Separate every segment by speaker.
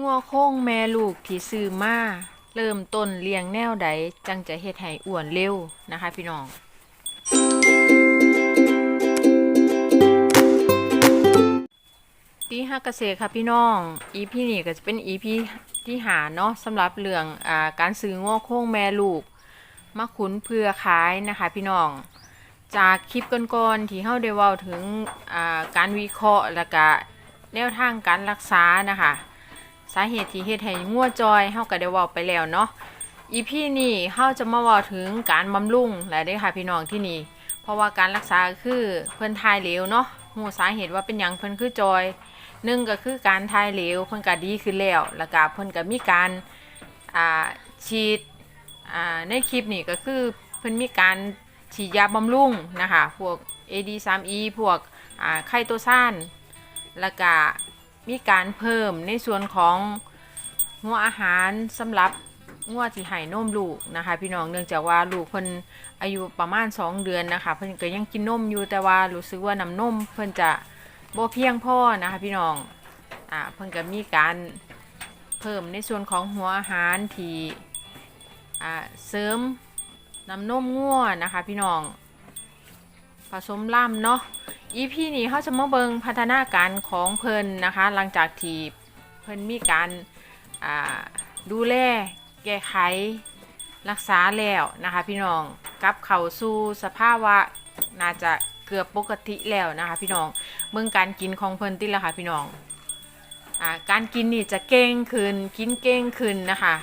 Speaker 1: งัวโค้งแม่ลูกที่ซื้อมาเริ่มต้นเลี้ยงแนวใดจังจะเฮ็ดให้อ้วนเร็วนะคะพี่น้องปีห้าเกษตรค่ะพี่น้อง EP นี้ก็จะเป็น EP ที่หาเนาะสำหรับเรื่องอาการซื้อง้อโค้งแม่ลูกมาขุนเพื่อขายนะคะพี่น้อง จากคลิปก่อนๆที่เฮาได้เว้าถึงาการวิเคราะห์แล้วก็แนวทางการรักษานะคะ สาเหตุที่เฮ็ดให้งัวจอยเฮาก็ได้เว้าไปแล้วเนาะ EP นี้เฮาจะมาเว้าถึงการบำรุงและเด้อค่ะพี่น้องที่นี่ เพราะว่าการรักษาคือเพิ่นทายเหลวเนาะฮู้สาเหตุว่าเป็นหยังเพิ่นคือจอยหนึ่งก็คือการทายเหลวเพิ่นก็ดีขึ้นแล้วแล้วก็เพิ่นก็มีการอ่าฉีดอ่าในคลิปนี่ก็คือเพิ่นมีการฉีดยาบำรุงนะคะพวก AD3E พวกอ่าไคโตซานแล้วก็ มีการเพิ่มในส่วนของหัวอาหารสำหรับงัวที่ให้นมลูกนะคะ พี่น้องเนื่องจากว่าลูกเพิ่นอายุประมาณ 2 เดือนนะคะเพิ่นก็ยังกินนมอยู่แต่ว่ารู้สึกว่าน้ำนมเพิ่นจะบ่เพียงพอนะคะ พี่น้องอ่าเพิ่นก็มีการเพิ่มในส่วนของหัวอาหารที่อ่าเสริมน้ำนมงัวนะคะ พี่น้องผสมล่ำเนาะ EP นี้เขาจะมาเบิงพัฒนาการของเพิ่นนะคะ หลังจากที่เพิ่นมีการดูแลแก้ไขรักษาแล้วนะคะ พี่น้องกลับเข้าสู่สภาวะน่าจะเกือบปกติแล้วนะคะ พี่น้องเบิ่งการกินของเพิ่นติละค่ะพี่น้องอการกินนี่จะเก่งขึ้นกินเก่งขึ้นนะคะ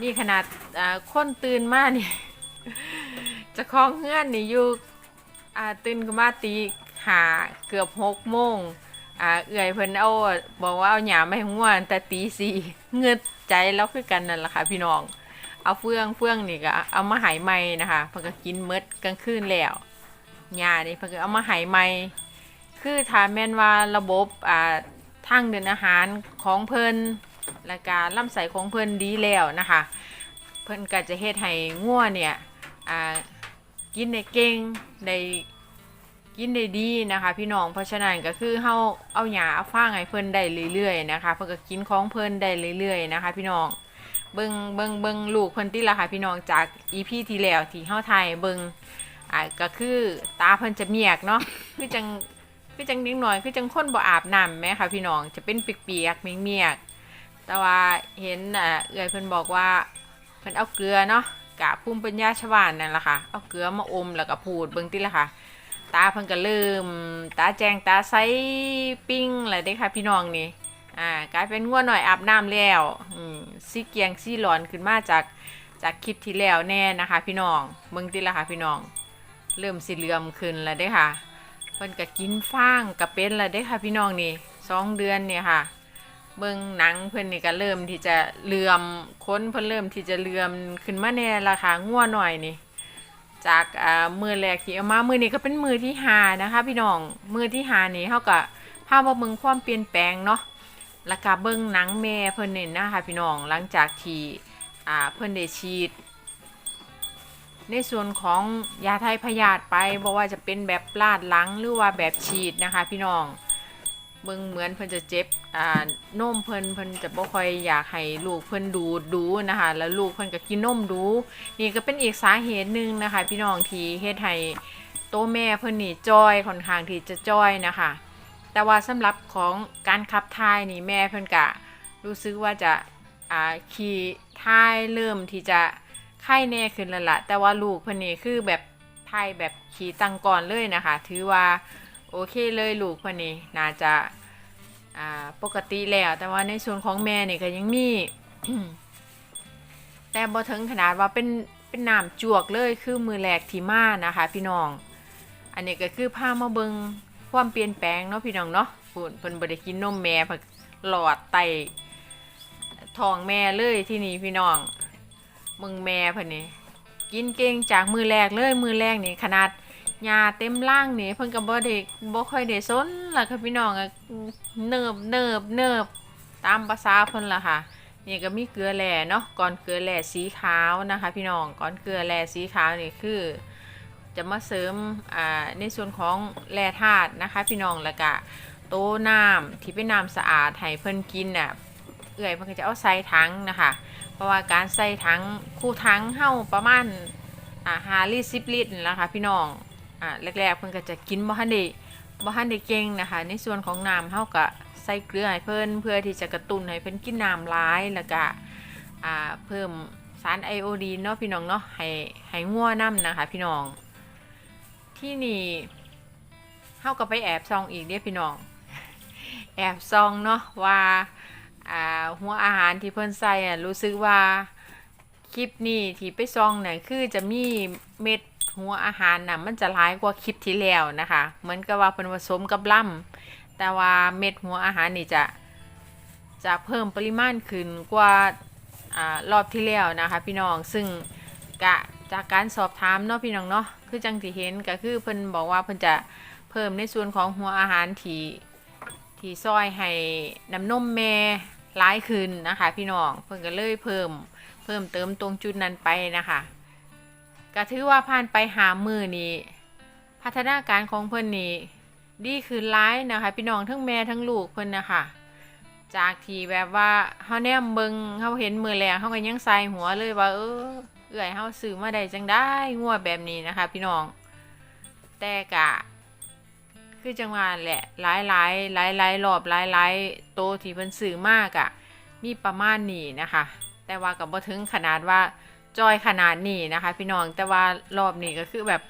Speaker 1: นี่ขนาดอ่าคนตื่นมากนี่จะคล้องเฮือนนี่อยู่ตื่นขึ้นมาตี หาเกือบหกโมงอ่าเอื่อยเพิ่นเอาบอกว่าเอาหยามาให้ง่วนแต่ตีสี่เงืดใจแล้วคือกันนั่นแหละค่ะพี่น้อง เอาเฟื่องเฟื่องนี่ก็เอามาหายใหม่นะคะเพิ่นก็กินเมดกลางคืนแล้วหญ้านี่เพิ่นก็เอามาหายใหม่คือถ้าแม่นว่าระบบอ่าทางเดินอาหารของเพิ่นและการลำไส้ของเพิ่นดีแล้วนะคะ เพิ่นก็จะเฮ็ดให้งัวเนี่ยอ่ากินได้เก่งได้ กินได้ดีนะคะ พี่น้องเพราะฉะนั้นก็คือเฮาเอาหญ้าเอาฟางให้เพิ่นได้เรื่อยๆนะคะ เพิ่นก็กินของเพิ่นได้เรื่อยๆนะคะ พี่น้องเบิงเบิงเบิงลูกเพิ่นติละค่ะพี่น้องจาก EP ที่แล้วที่เฮาถ่ายเบิงอ่าก็คือตาเพิ่นจะเมียกเนาะคือจังคือจังเด็กน้อยคือจังคนบ่อาบน้ำแหมค่ะพี่น้องจะเป็นเปียกๆเมียกๆแต่ว่าเห็นอ่าเอื้อยเพิ่นบอกว่าเพิ่นเอาเกลือเนาะกะภูมิปัญญาชาวบ้านนั่นละค่ะ เอาเกลือมาอมแล้วก็พูดเบิ่งติละค่ะ ตาเพิ่นก็เริ่ม ตาแจงตาใสปิ้งแล้วเด้ค่ะพี่น้องนี่อ่ากลายเป็นงัวหน่อยอาบน้ำแล้วอืมซีเกียงซีหลอนขึ้นมาจากจากคลิปที่แล้วแน่นะคะ พี่น้องเบิ่งติละค่ะพี่น้อง เริ่มสิเหลื่อมขึ้นแล้วเด้ค่ะเพิ่นก็กินฟางก็เป็นแล้วเด้ค่ะพี่น้องนี่สองเดือนเนี่ยค่ะ เบิ่งหนังเพิ่นนี่ก็เริ่มที่จะเหลื่อมค้นเพิ่นเริ่มที่จะเหลื่อมขึ้นมาแน่ละค่ะง่วหน่อยนี่ จากมือแรกที่เอามามือนี้ก็เป็นมือที่หานะคะ พี่น้องมือที่หานี่เฮาก็พามาเบิ่งความเปลี่ยนแปลงเนาะแล้วก็เบิ่งหนังแม่เพิ่นนี่นะคะพี่น้องหลังจากที่เพิ่นได้ฉีด ในส่วนของยาไทยพยาธิไปบอกว่าจะเป็นแบบลาดหลังหรือว่าแบบฉีดนะคะ พี่น้องเบิ่งเหมือนเพิ่นจะเจ็บ อ่านมเพิ่นเพิ่นจะบ่ค่อยอยากให้ลูกเพิ่นดูดดูนะคะ แล้วลูกเพิ่นก็กินนมดู นี่ก็เป็นอีกสาเหตุหนึ่งนะคะ พี่น้องที่เฮ็ดให้โตแม่เพิ่นนี่จ้อยค่อนข้างที่จะจ้อยนะคะ แต่ว่าสำหรับของการขับถ่ายนี่แม่เพิ่นกะรู้สึกว่าจะอ่าขี่ถ่ายเริ่มที่จะไข้แน่ขึ้นแล้วละแต่ว่าลูกเพิ่นนี่คือแบบถ่ายแบบขี่ตังก่อนเลยนะคะ ถือว่าโอเคเลยลูกเพิ่นนี่น่าจะ อ่าปกติแล้วแต่ว่าในส่วนของแม่นี่ก็ยังมีแต่บ่ถึงขนาดว่าเป็นเป็นน้ำจวกเลยคือมือแรกที่มานะคะ พี่น้อง อันนี้ก็คือพามาเบิงความเปลี่ยนแปลงเนาะพี่น้องเนาะปุ่นเพิ่นบ่ได้กินนมแม่เพิ่นหลอดไตท้องแม่เลยที่นี่พี่น้องมึงแม่เพิ่นนี่กินเก่งจากมือแรกเลยมือแรกนี่ขนาด ยาเต็มร่างนี่เพิ่นก็บ่ได้บ่ค่อยได้สนล่ะค่ะพี่น้องก็เนิบเนิบเนิบตามภาษาเพิ่นล่ะค่ะนี่ก็มีเกลือแร่เนาะก่อนเกลือแร่สีขาวนะคะ พี่น้องก่อนเกลือแร่สีขาวนี่คือ จะมาเสริมอ่าในส่วนของแร่ธาตุนะคะ พี่น้องแล้วก็โตน้ำที่เป็นน้ำสะอาดให้เพิ่นกินน่ะเอื่อยเพิ่นก็จะเอาใส่ถังนะคะ เพราะว่าการใส่ถังคู่ถังเฮาประมาณอ่า5ลิตร10ลิตรนี่แหละค่ะพี่น้อง อ่าแรกๆเพิ่นก็จะกินบ่ทันได้บ่ทันได้เก่งนะคะ ในส่วนของน้ำเฮาก็ใส่เกลือให้เพิ่นเพื่อที่จะกระตุ้นให้เพิ่นกินน้ำหลายแล้วก็อ่าเพิ่มสารไอโอดีนเนาะพี่น้องเนาะให้ให้งัวน้ำนะคะ พี่น้อง ที่นี่เฮาก็ไปแอบซองอีกเด้พี่น้อง แอบซองเนาะว่าอ่าหัวอาหารที่เพิ่นใส่อะรู้สึกว่าคลิปนี้ที่ไปซองเนี่ยคือจะมีเม็ด หัวอาหารน่ะมันจะหลายกว่าคลิปที่แล้วนะคะ เหมือนกับว่าเพิ่นผสมกับล่ำแต่ว่าเม็ดหัวอาหารนี่จะจะเพิ่มปริมาณขึ้นกว่าอ่ารอบที่แล้วนะคะ พี่น้องซึ่งกะจากการสอบถามเนาะพี่น้องเนาะคือจังที่เห็นก็คือเพิ่นบอกว่าเพิ่นจะเพิ่มในส่วนของหัวอาหารที่ที่ซอยให้น้ำนมแม่ร้ายขึ้นนะคะ พี่น้องเพิ่นก็เลยเพิ่มเพิ่มเติมตรงจุดนั้นไปนะคะ ก็ถือว่าผ่านไปหามือนี้ พัฒนาการของเพิ่นนี่ดีขึ้นร้ายนะคะ พี่น้องทั้งแม่ทั้งลูกเพิ่นนะคะจากที่แบบว่าเฮาแนมเบิงเฮาเห็นมือแรงเฮาก็ยังใส่หัวเลยว่า เออเอื้อยเฮาซื้อมาได้จังได้งัวแบบนี้นะคะ พี่น้อง แต่กะ คือจังหวะแหละหลายหลายหลายหลายรอบหลายหลายโตที่เพิ่นซื้อมากอะมีประมาณนี้นะคะ แต่ว่ากับบ่ถึงขนาดว่า จอยขนาดนี้นะคะ พี่น้องแต่ว่ารอบนี้ก็คือแบบ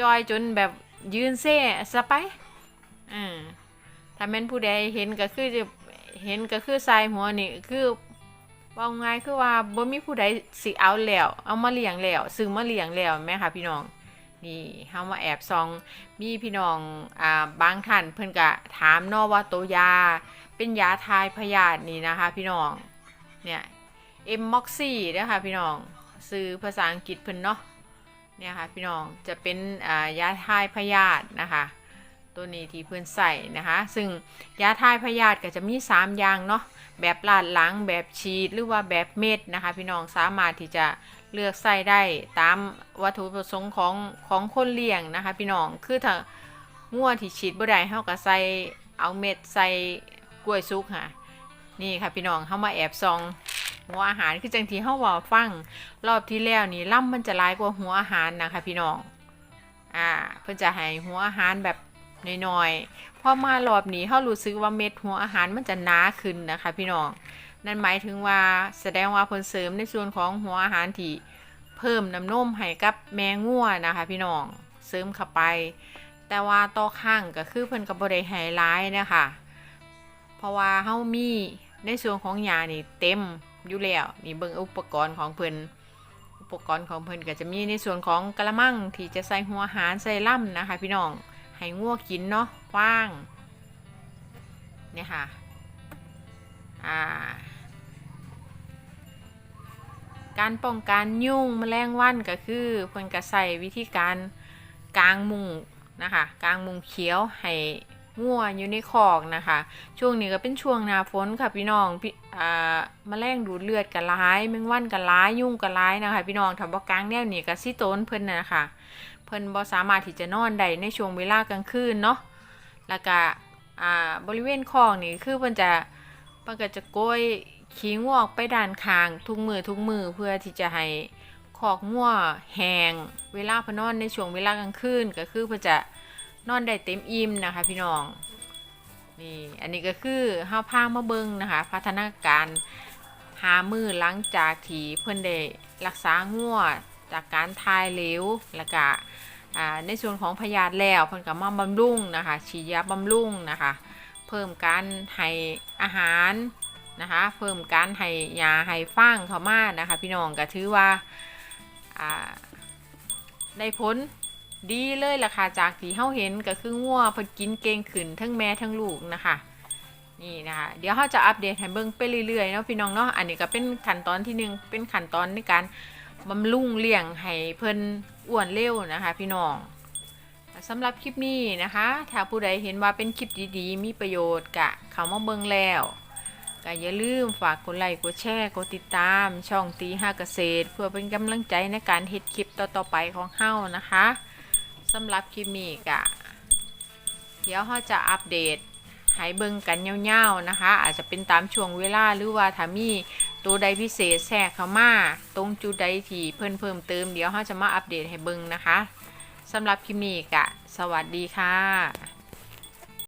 Speaker 1: จอยจนแบบยืนเซ่สไปอืมถ้าแม่นผู้ใดเห็นก็คือจะเห็นก็คือใส่หัวนี่คือว่าง่ายคือว่าบ่มีผู้ใดสิเอาแล้วเอามาเลี้ยงแล้วซื้อมาเลี้ยงแล้วแม่ค่ะพี่น้องนี่เฮามาแอบซองมีพี่น้องอ่าบางท่านเพิ่นก็ถามเนาะว่าตัวยาเป็นยาทายพยาธินี่นะคะ พี่น้องเนี่ย เอ็มม็อกซี่นะคะพี่น้องซื้อภาษาอังกฤษเพิ่นเนาะเนี่ยค่ะพี่น้องจะเป็นยาทายพยาธินะคะตัวนี้ที่เพื่อนใส่นะคะซึ่งยาทายพยาธิก็จะมี 3 อย่างเนาะแบบลาดหลังแบบฉีดหรือว่าแบบเม็ดนะคะพี่น้องสามารถที่จะเลือกใส่ได้ตามวัตถุประสงค์ของของคนเลี้ยงนะคะพี่น้องคือถ้างัวที่ฉีดบ่ได้เฮาก็ใส่เอาเม็ดใส่กล้วยสุกค่ะนี่ค่ะพี่น้องเฮามาแอบซอง หัวอาหารคือจังที่เฮาว้าฟัง รอบที่แล้วนี่ล่ำมันจะหลายกว่าหัวอาหารนะคะพี่น้อง อ่า เพิ่นจะให้หัวอาหารแบบน้อยๆพอมารอบนี้เฮารู้สึกว่าเม็ดหัวอาหารมันจะหนาขึ้นนะคะพี่น้อง นั่นหมายถึงว่าแสดงว่าเพิ่นเสริมในส่วนของหัวอาหารที่เพิ่มน้ำนมให้กับแม่งัวนะคะ พี่น้องเสริมเข้าไป แต่ว่าต่อข้างก็คือเพิ่นก็บ่ได้ให้ายนะคะเพราะว่าเฮามีในส่วนของยานี่เต็ม อยู่แล้วนี่เบิ่งอุปกรณ์ของเพิ่นอุปกรณ์ของเพิ่นก็จะมีในส่วนของกระมังที่จะใส่หัวหารใส่ล่ำนะคะ พี่น้องให้งัวกินเนาะกว้างเนี่ยค่ะอ่าการป้องกันยุ่งแมลงวันก็คือเพิ่นก็ใส่วิธีการกางมุงนะคะกางมุงเขียวให้งัวอยู่ในคอกนะคะ ช่วงนี้ก็เป็นช่วงหน้าฝนค่ะพี่น้อง พี่อ่าแมลงดูดเลือดกันร้ายแมงวันกันร้ายยุ่งกันร้ายนะคะพี่น้องถ้าบ่กางแนวนี้ก็สิโตนเพิ่นน่ะคะเพิ่นบ่สามารถที่จะนอนได้ในช่วงเวลากลางคืนเนาะแล้วก็อ่าบริเวณคลอกนี่คือเพิ่นจะเพิ่นก็จะโกยขี้งวกไปด้านข้างทุกมือทุกมือเพื่อที่จะให้ขอกงัวแหงเวลาพนนอนในช่วงเวลากลางคืนก็คือเพื่อจะนอนได้เต็มอิ่มนะคะพี่น้อง นี่ อันนี้ก็คือห้าพามาเบิงนะคะ พัฒนาการหามือหลังจากที่เพิ่นได้รักษางัวจากการทายเหลวแล้วก็ในส่วนของพยาธิแล้วเพิ่นก็มาบำรุงนะคะฉีดยาบำรุงนะคะ เพิ่มการให้อาหารนะคะ เพิ่มการให้ยาให้ฟางเข้ามานะคะ พี่น้องก็ถือว่าอ่าได้ผล ดีเลยล่ะค่ะจากที่เฮาเห็นก็คืองัวเพิ่นกินเก่งขึ้นทั้งแม่ทั้งลูกนะคะนี่นะคะ เดี๋ยวเฮาจะอัปเดตให้เบิ่งไปเรื่อยๆเนาะพี่น้องเนาะอันนี้ก็เป็นขั้นตอนที่หนึ่งเป็นขั้นตอนในการบำรุงเลี้ยงให้เพิ่นอ้วนเร็วนะคะ พี่น้องสำหรับคลิปนี้นะคะ ถ้าผู้ใดเห็นว่าเป็นคลิปดีๆ มีประโยชน์กะเข้ามาเบิ่งแล้วก็อย่าลืมฝากกดไลค์กดแชร์กดติดตาม ช่องตีห้าเกษตร เพื่อเป็นกำลังใจในการเฮ็ดคลิปต่อๆไปของเฮานะคะ สำหรับคลิปนี้กะเดี๋ยวเขาจะอัปเดตให้เบิ่งกันเงาวๆนะคะ อาจจะเป็นตามช่วงเวลาหรือว่าถ้ามีตัวใดพิเศษแทรกเข้ามาตรงจุดใดที่เพิ่มเพิ่มเติมเดี๋ยวเขาจะมาอัปเดตให้เบิ่งนะคะสำหรับคลิปนี้กะสวัสดีค่ะ